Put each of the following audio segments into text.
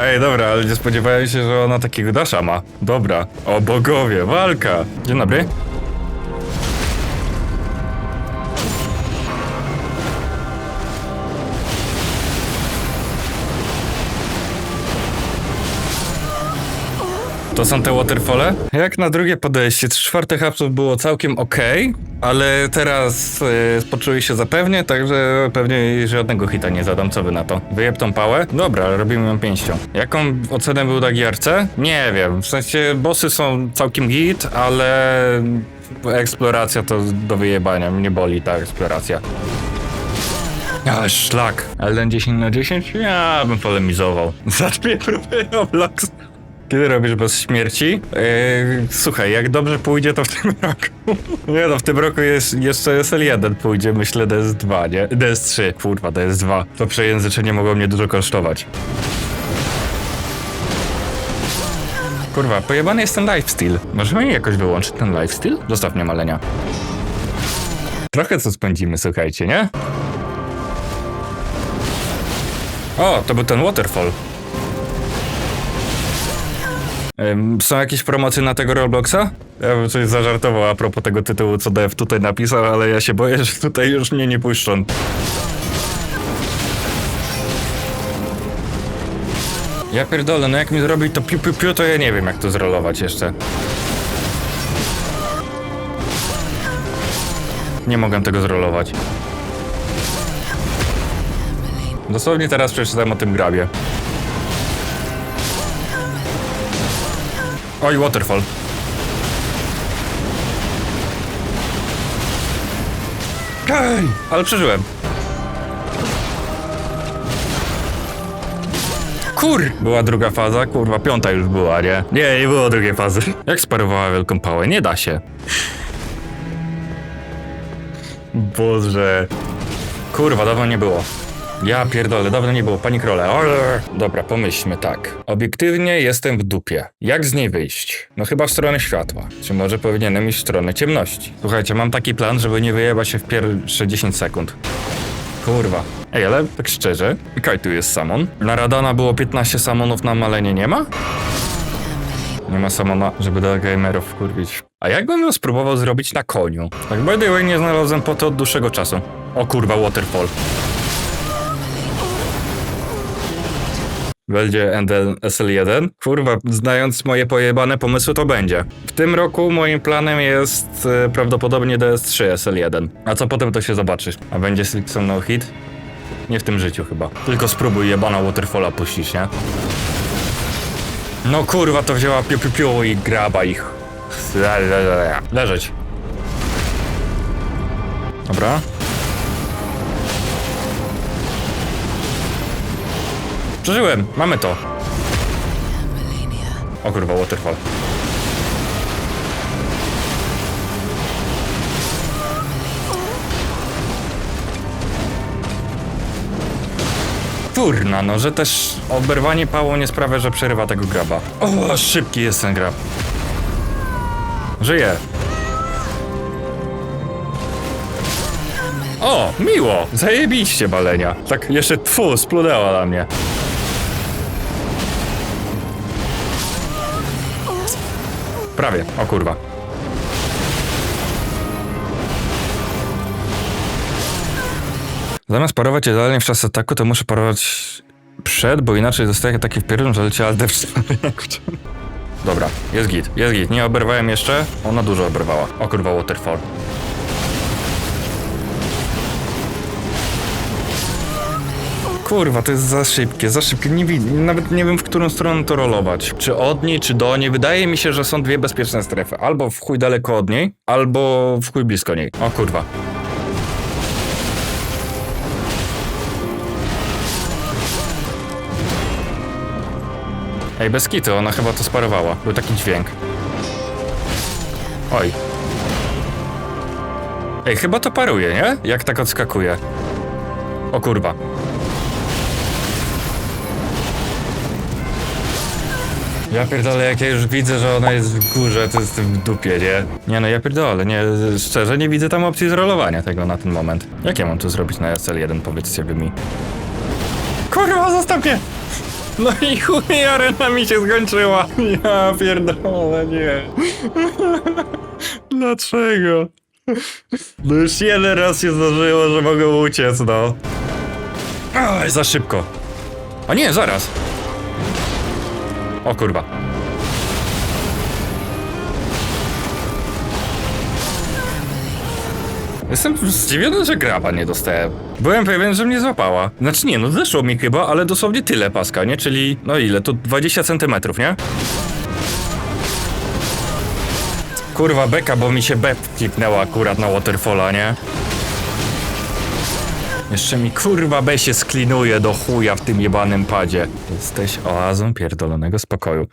Ej, dobra, ale nie spodziewałem się, że ona takiego dasza ma. Dobra. O bogowie, walka. Dzień dobry. To są te waterfole? Jak na drugie podejście, czwarte hapsów było całkiem ok, ale teraz yy, poczuły się zapewnie, także pewnie żadnego hita nie zadam, co wy na to. Wyjeb tą pałę? Dobra, robimy ją pięścią. Jaką ocenę był na gierce? Nie wiem, w sensie bossy są całkiem git, ale eksploracja to do wyjebania, mnie boli ta eksploracja. A, szlak. Ale ten 10 na 10? Ja bym polemizował. Za dwie próby Roblox. Kiedy robisz bez śmierci? Yy, słuchaj, jak dobrze pójdzie, to w tym roku. Nie no, w tym roku jest, jeszcze SL1 pójdzie, myślę DS2, nie? DS3, kurwa, DS2. To przejęzyczenie mogło mnie dużo kosztować. Kurwa, pojebany jest ten lifestyle. Możemy jakoś wyłączyć ten lifestyle? Zostaw mnie malenia. Trochę co spędzimy, słuchajcie, nie? O, to był ten waterfall. Ym, Są jakieś promocje na tego Robloxa? Ja bym coś zażartował a propos tego tytułu, co Dev tutaj napisał, ale ja się boję, że tutaj już mnie nie puszczą. Ja pierdolę, no jak mi zrobić to piu piu piu, to ja nie wiem jak to zrolować jeszcze. Nie mogę tego zrolować. Dosłownie teraz przeczytałem o tym grabie. Oj, waterfall. Ej, ale przeżyłem. Kur! Była druga faza, kurwa, piąta już była, nie? Nie, nie było drugiej fazy. Jak sparowała wielką pałę? Nie da się. Boże. Kurwa, dawno nie było. Ja pierdolę, dawno nie było, pani krole. Dobra, pomyślmy tak. Obiektywnie jestem w dupie. Jak z niej wyjść? No chyba w stronę światła. Czy może powinienem iść w stronę ciemności? Słuchajcie, mam taki plan, żeby nie wyjebać się w pierwsze 10 sekund. Kurwa. Ej, ale tak szczerze, kaj tu jest samon? Na Radana było 15 samonów, na Malenie nie ma? Nie ma samona, żeby do gamerów wkurwić. A jakbym ją spróbował zrobić na koniu? Tak by the way nie znalazłem po to od dłuższego czasu. O kurwa, waterfall. Będzie NDL SL1? Kurwa, znając moje pojebane pomysły, to będzie. W tym roku moim planem jest e, prawdopodobnie DS3 SL1. A co potem, to się zobaczy. A będzie Slickson no hit? Nie w tym życiu chyba. Tylko spróbuj jebana Waterfalla puścić, nie? No kurwa, to wzięła piu piu piu i graba ich. Le, le, le. Leżeć. Dobra. Przeżyłem, mamy to. O kurwa, waterfall. Kurna, no, że też oberwanie pałą nie sprawia, że przerywa tego graba. O, szybki jest ten grab. Żyje. O, miło! Zajebiście balenia. Tak jeszcze tfu, splunęła na mnie. Prawie, o kurwa. Zamiast parować idealnie w czas ataku, to muszę parować przed, bo inaczej dostaję taki wpierdol, że leci alt F4. Dobra, jest git, jest git. Nie oberwałem jeszcze, ona dużo oberwała. O kurwa, waterfall. Kurwa, to jest za szybkie, za szybkie. Nie nawet nie wiem, w którą stronę to rolować. Czy od niej, czy do niej. Wydaje mi się, że są dwie bezpieczne strefy. Albo w chuj daleko od niej, albo w chuj blisko niej. O kurwa. Ej, bez kitu, ona chyba to sparowała. Był taki dźwięk. Oj. Ej, chyba to paruje, nie? Jak tak odskakuje. O kurwa. Ja pierdolę, jak ja już widzę, że ona jest w górze, to jestem w dupie, nie? Nie no, ja pierdolę, nie, szczerze nie widzę tam opcji zrolowania tego na ten moment. Jak ja mam to zrobić na SL1, powiedzcie wy mi. Kurwa, zostaw mnie! No i chuj, arena mi się skończyła. Ja pierdolę, nie. Dlaczego? No już jeden raz się zdarzyło, że mogę uciec, no. Aj, za szybko. A nie, zaraz. O kurwa. Jestem zdziwiony, że graba nie dostałem. Byłem pewien, że mnie złapała. Znaczy nie, no zeszło mi chyba, ale dosłownie tyle paska, nie? Czyli, no ile? To 20 centymetrów, nie? Kurwa beka, bo mi się B kliknęła akurat na waterfalla, nie? Jeszcze mi kurwa B się sklinuje do chuja w tym jebanym padzie. Jesteś oazą pierdolonego spokoju.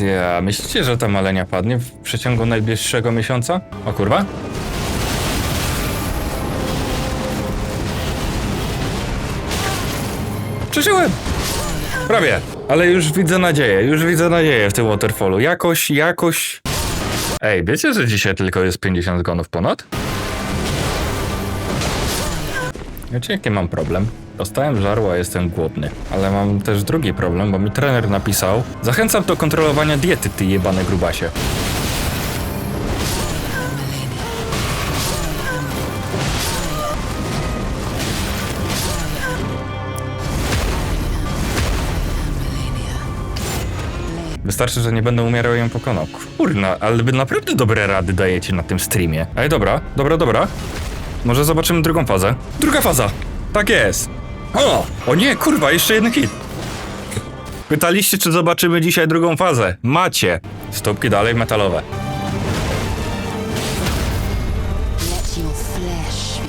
Ja, myślicie, że ta malenia padnie w przeciągu najbliższego miesiąca? O kurwa? Przeżyłem! Prawie, ale już widzę nadzieję, już widzę nadzieję w tym waterfallu. Jakoś, jakoś... Ej, wiecie, że dzisiaj tylko jest 50 zgonów ponad? Wiecie, jaki mam problem? Dostałem żarła, jestem głodny. Ale mam też drugi problem, bo mi trener napisał Zachęcam do kontrolowania diety, ty jebane grubasie. Wystarczy, że nie będę umierał ją pokonał. Kurna, ale wy naprawdę dobre rady dajecie na tym streamie. Ej, dobra, dobra, dobra. Może zobaczymy drugą fazę. Druga faza! Tak jest! O! O nie, kurwa, jeszcze jeden hit. Pytaliście, czy zobaczymy dzisiaj drugą fazę. Macie. Stópki dalej metalowe.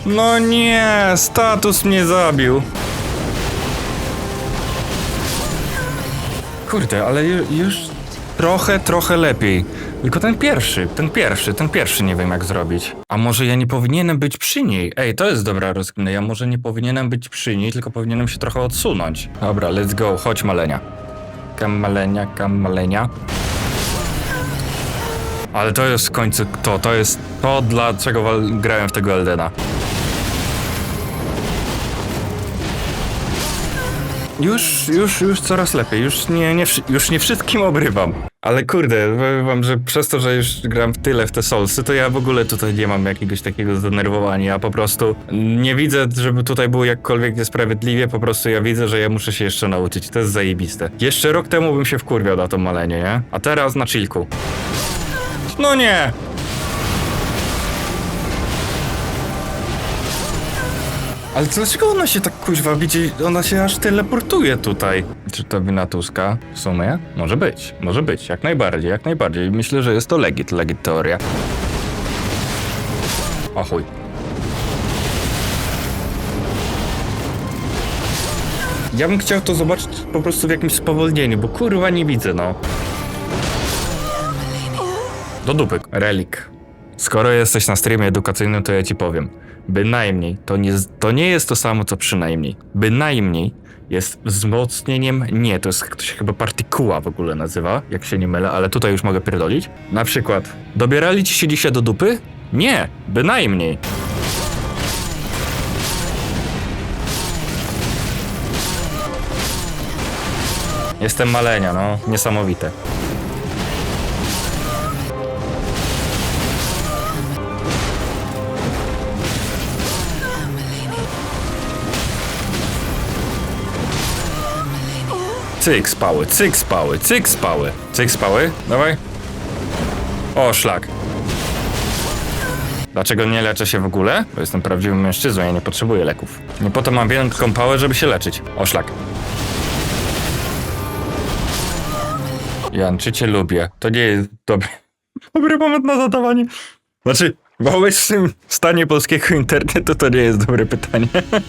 No nie, status mnie zabił. Kurde, ale ju, już trochę, trochę lepiej. Tylko ten pierwszy, ten pierwszy, ten pierwszy nie wiem jak zrobić. A może ja nie powinienem być przy niej? Ej, to jest dobra rozkmina. Ja może nie powinienem być przy niej, tylko powinienem się trochę odsunąć. Dobra, let's go, chodź malenia. Kam malenia, kam malenia. Ale to jest w końcu to, to jest to, dlaczego wal- grałem w tego Eldena. Już, już, już coraz lepiej. Już nie, nie, już nie wszystkim obrywam. Ale kurde, powiem wam, że przez to, że już gram tyle w te Soulsy, to ja w ogóle tutaj nie mam jakiegoś takiego zdenerwowania. Po prostu nie widzę, żeby tutaj było jakkolwiek niesprawiedliwie. Po prostu ja widzę, że ja muszę się jeszcze nauczyć. To jest zajebiste. Jeszcze rok temu bym się wkurwiał na to malenie, nie? A teraz na chillku. No nie! Ale dlaczego ona się tak kuźwa widzi? Ona się aż teleportuje tutaj. Czy to wina Tuska? W sumie? Może być, może być, jak najbardziej, jak najbardziej. Myślę, że jest to legit, legit teoria. O chuj. Ja bym chciał to zobaczyć po prostu w jakimś spowolnieniu, bo kurwa nie widzę, no. Do dupy. Relik. Skoro jesteś na streamie edukacyjnym, to ja ci powiem. Bynajmniej to nie, to nie jest to samo, co przynajmniej. Bynajmniej jest wzmocnieniem. Nie, to jest to się chyba partykuła w ogóle nazywa, jak się nie mylę, ale tutaj już mogę pierdolić. Na przykład, dobierali ci się dzisiaj do dupy? Nie, bynajmniej. Jestem malenia, no, niesamowite. Cyk spały, cyk spały, cyk spały. Cyk spały, dawaj. O, szlak. Dlaczego nie leczę się w ogóle? Bo jestem prawdziwym mężczyzną, ja nie potrzebuję leków. Nie po to mam wielką pałę, żeby się leczyć. O, szlak. Jan, czy cię lubię? To nie jest dobry, dobry moment na zadawanie. Znaczy, w obecnym stanie polskiego internetu to nie jest dobre pytanie.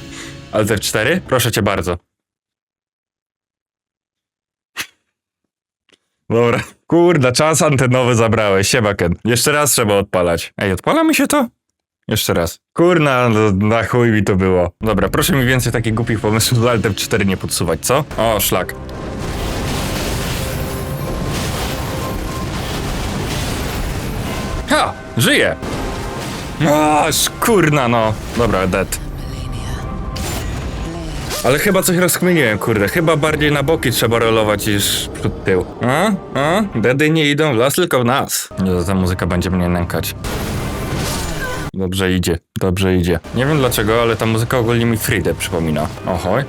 Ale te cztery? Proszę cię bardzo. Dobra. Kurde, czas antenowy zabrałeś. Siema, Ken. Jeszcze raz trzeba odpalać. Ej, odpala mi się to? Jeszcze raz. Kurna, no, na chuj mi to było. Dobra, proszę mi więcej takich głupich pomysłów z Altem 4 nie podsuwać, co? O, szlak. Ha! Żyje! Aż kurna, no. Dobra, dead. Ale chyba coś rozkminiłem, kurde. Chyba bardziej na boki trzeba rolować niż przód tył. A? A? Dedy nie idą w las, tylko w nas. Nie, ta muzyka będzie mnie nękać. Dobrze idzie, dobrze idzie. Nie wiem dlaczego, ale ta muzyka ogólnie mi Fridę przypomina. Ohoj.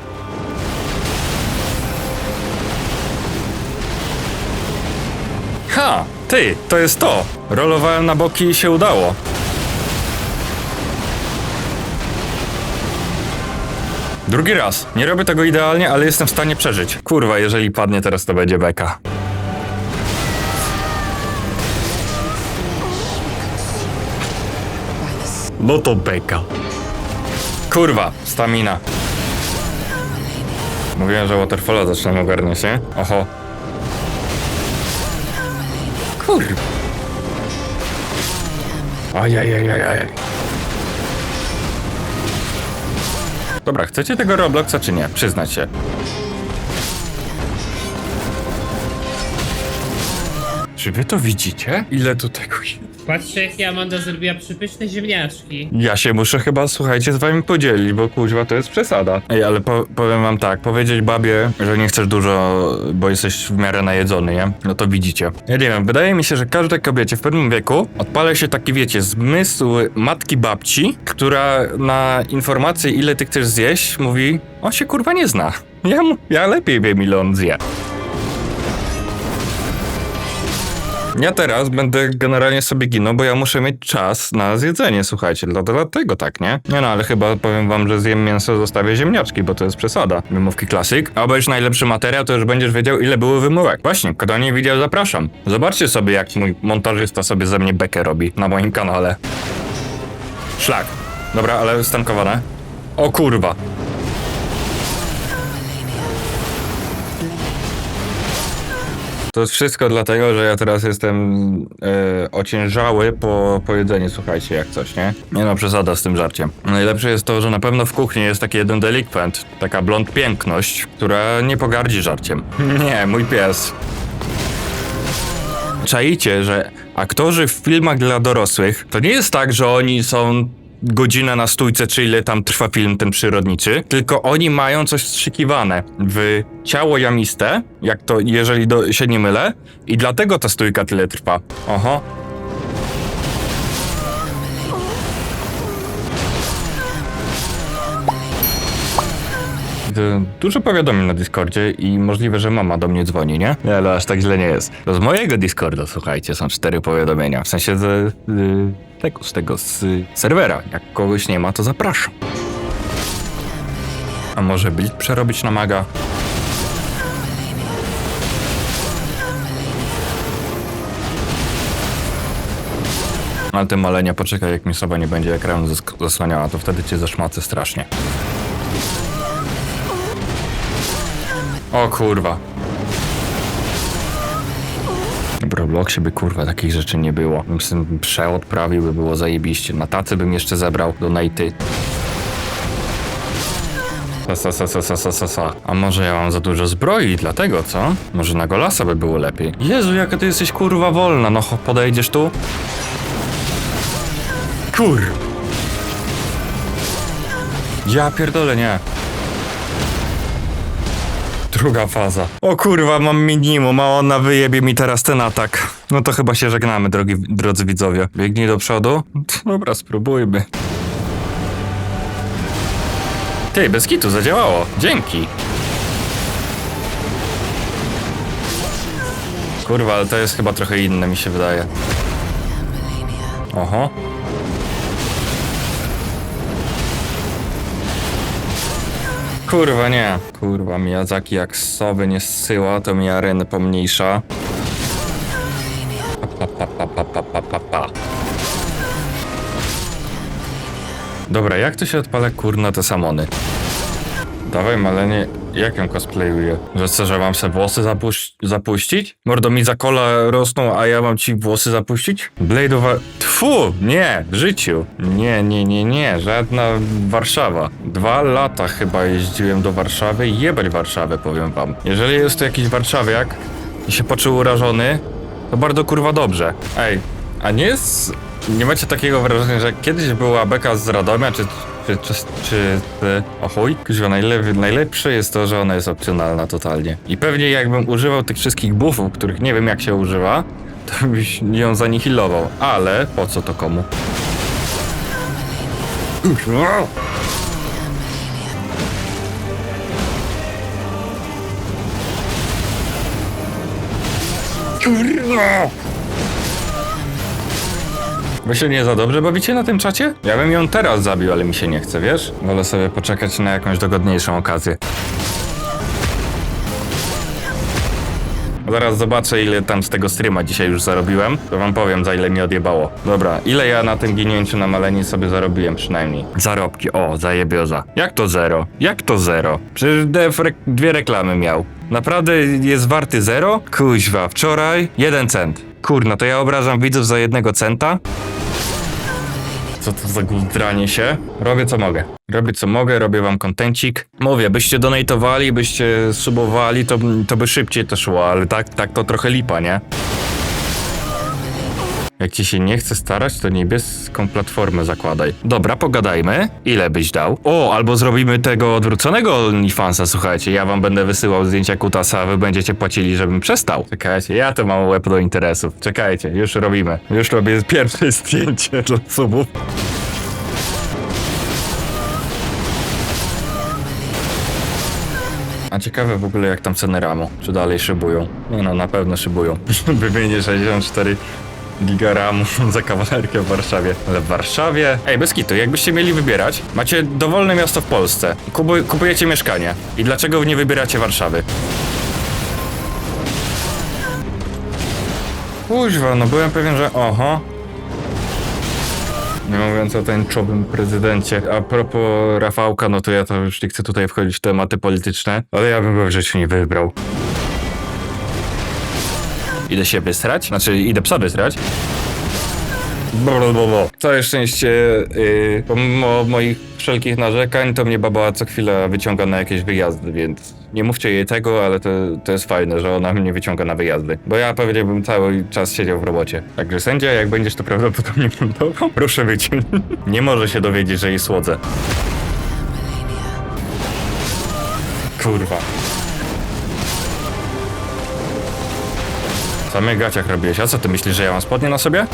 Ha! Ty, to jest to! Rolowałem na boki i się udało. Drugi raz. Nie robię tego idealnie, ale jestem w stanie przeżyć. Kurwa, jeżeli padnie teraz, to będzie beka. No to beka. Kurwa, stamina. Mówiłem, że Waterfalla zaczynam ogarniać, nie? Oho. Kurwa. Ajajajajaj. Dobra, chcecie tego Robloxa czy nie? Przyznać się. Czy wy to widzicie? Ile tu tego jest? Patrzcie, jak Amanda zrobiła przypyszne ziemniaczki. Ja się muszę chyba, słuchajcie, z wami podzielić, bo kuźwa to jest przesada. Ej, ale po, powiem wam tak, powiedzieć babie, że nie chcesz dużo, bo jesteś w miarę najedzony, nie? No to widzicie. Ja nie wiem, wydaje mi się, że każdej kobiecie w pewnym wieku odpala się taki, wiecie, zmysł matki babci, która na informację, ile ty chcesz zjeść, mówi, on się kurwa nie zna. Ja, ja lepiej wiem, ile on zje. Ja teraz będę generalnie sobie ginął, bo ja muszę mieć czas na zjedzenie, słuchajcie, dla- dlatego tak, nie? Nie no, ale chyba powiem wam, że zjem mięso, zostawię ziemniaczki, bo to jest przesada. Wymówki klasyk. A obejrz najlepszy materiał, to już będziesz wiedział, ile było wymówek. Właśnie, kto nie widział, zapraszam. Zobaczcie sobie, jak mój montażysta sobie ze mnie bekę robi na moim kanale. Szlak. Dobra, ale stankowane. O kurwa. To jest wszystko dlatego, że ja teraz jestem e, ociężały po, po jedzeniu, słuchajcie, jak coś, nie? Nie no, przesada z tym żarciem. Najlepsze jest to, że na pewno w kuchni jest taki jeden delikwent, taka blond piękność, która nie pogardzi żarciem. Nie, mój pies. Czaicie, że aktorzy w filmach dla dorosłych to nie jest tak, że oni są godzinę na stójce, czy ile tam trwa film ten przyrodniczy, tylko oni mają coś wstrzykiwane w ciało jamiste, jak to, jeżeli do, się nie mylę, i dlatego ta stójka tyle trwa. Oho. Dużo powiadomień na Discordzie i możliwe, że mama do mnie dzwoni, nie? Nie, ale aż tak źle nie jest. To z mojego Discorda, słuchajcie, są cztery powiadomienia. W sensie z, y, tego, z tego, z serwera. Jak kogoś nie ma, to zapraszam. A może Blit przerobić na maga? Ale ty malenia, poczekaj, jak mi soba nie będzie ekranu zasłaniała, to wtedy cię zaszmacę strasznie. O kurwa. W Robloxie by kurwa takich rzeczy nie było. Bym sobie by było zajebiście. Na tacy bym jeszcze zebrał do najty. Sa, sa, sa, sa, sa, sa, sa, sa. A może ja mam za dużo zbroi, dlatego co? Może na golasa by było lepiej. Jezu, jaka ty jesteś kurwa wolna. No podejdziesz tu? Kur... Ja pierdolę, nie. Druga faza. O kurwa, mam minimum, a ona wyjebie mi teraz ten atak. No to chyba się żegnamy, drogi, drodzy widzowie. Biegnij do przodu? Dobra, spróbujmy. Ty, bez kitu, zadziałało. Dzięki. Kurwa, ale to jest chyba trochę inne, mi się wydaje. Oho. Kurwa nie. Kurwa, Miyazaki jak sowy nie zsyła, to mi arenę pomniejsza. Pa, pa, pa, pa, pa, pa, pa, pa. Dobra, jak to się odpala kurna te samony? Dawaj, malenie, jak ją cosplayuję? Że co, że mam se włosy zapuś- zapuścić? Mordo mi za kola rosną, a ja mam ci włosy zapuścić? Blade'owa... Tfu, nie, w życiu. Nie, nie, nie, nie, żadna Warszawa. Dwa lata chyba jeździłem do Warszawy i jebać Warszawę, powiem wam. Jeżeli jest tu jakiś warszawiak i się poczuł urażony, to bardzo kurwa dobrze. Ej, a nie jest... Nie macie takiego wrażenia, że kiedyś była beka z Radomia, czy Czy, czy, czy o chuj? Kuźwa, najle, najlepsze jest to, że ona jest opcjonalna totalnie. I pewnie jakbym używał tych wszystkich buffów, których nie wiem jak się używa, to byś ją zanihilował. Ale po co to komu? Kurwa! Kurwa! Wy się nie za dobrze bawicie na tym czacie? Ja bym ją teraz zabił, ale mi się nie chce, wiesz? Wolę sobie poczekać na jakąś dogodniejszą okazję. Zaraz zobaczę, ile tam z tego streama dzisiaj już zarobiłem. To wam powiem, za ile mi odjebało. Dobra, ile ja na tym ginięciu na maleni sobie zarobiłem przynajmniej? Zarobki, o, zajebioza. Jak to zero? Jak to zero? Przecież re dwie reklamy miał. Naprawdę jest warty zero? Kuźwa, wczoraj jeden cent. Kurna, to ja obrażam widzów za jednego centa? Co to za guldranie się? Robię co mogę. Robię co mogę, robię wam kontencik. Mówię, byście donatowali, byście subowali, to, to by szybciej to szło, ale tak, tak to trochę lipa, nie? Jak ci się nie chce starać, to niebieską platformę zakładaj. Dobra, pogadajmy. Ile byś dał? O, albo zrobimy tego odwróconego OnlyFansa, słuchajcie. Ja wam będę wysyłał zdjęcia kutasa, a wy będziecie płacili, żebym przestał. Czekajcie, ja to mam łeb do interesów. Czekajcie, już robimy. Już robię pierwsze zdjęcie dla subów. A ciekawe w ogóle jak tam ceny ramu. Czy dalej szybują? Nie no, na pewno szybują. Wymienię 64 giga za kawalerkę w Warszawie. Ale w Warszawie... Ej, bez kitu, jakbyście mieli wybierać, macie dowolne miasto w Polsce. Kupuj, kupujecie mieszkanie. I dlaczego nie wybieracie Warszawy? Kuźwa, no byłem pewien, że oho. Nie mówiąc o tęczowym prezydencie. A propos Rafałka, no to ja to już nie chcę tutaj wchodzić w tematy polityczne, ale ja bym go w życiu nie wybrał. Idę się wysrać, znaczy idę psa wysrać. Blablabla. Całe szczęście, yy, pomimo moich wszelkich narzekań, to mnie baba co chwilę wyciąga na jakieś wyjazdy, więc nie mówcie jej tego, ale to, to jest fajne, że ona mnie wyciąga na wyjazdy. Bo ja pewnie bym cały czas siedział w robocie. Także sędzia, jak będziesz to prawdopodobnie montował, proszę wyciąć. Nie może się dowiedzieć, że jej słodzę. Kurwa. Samych gaciach robiłeś, a co ty myślisz, że ja mam spodnie na sobie?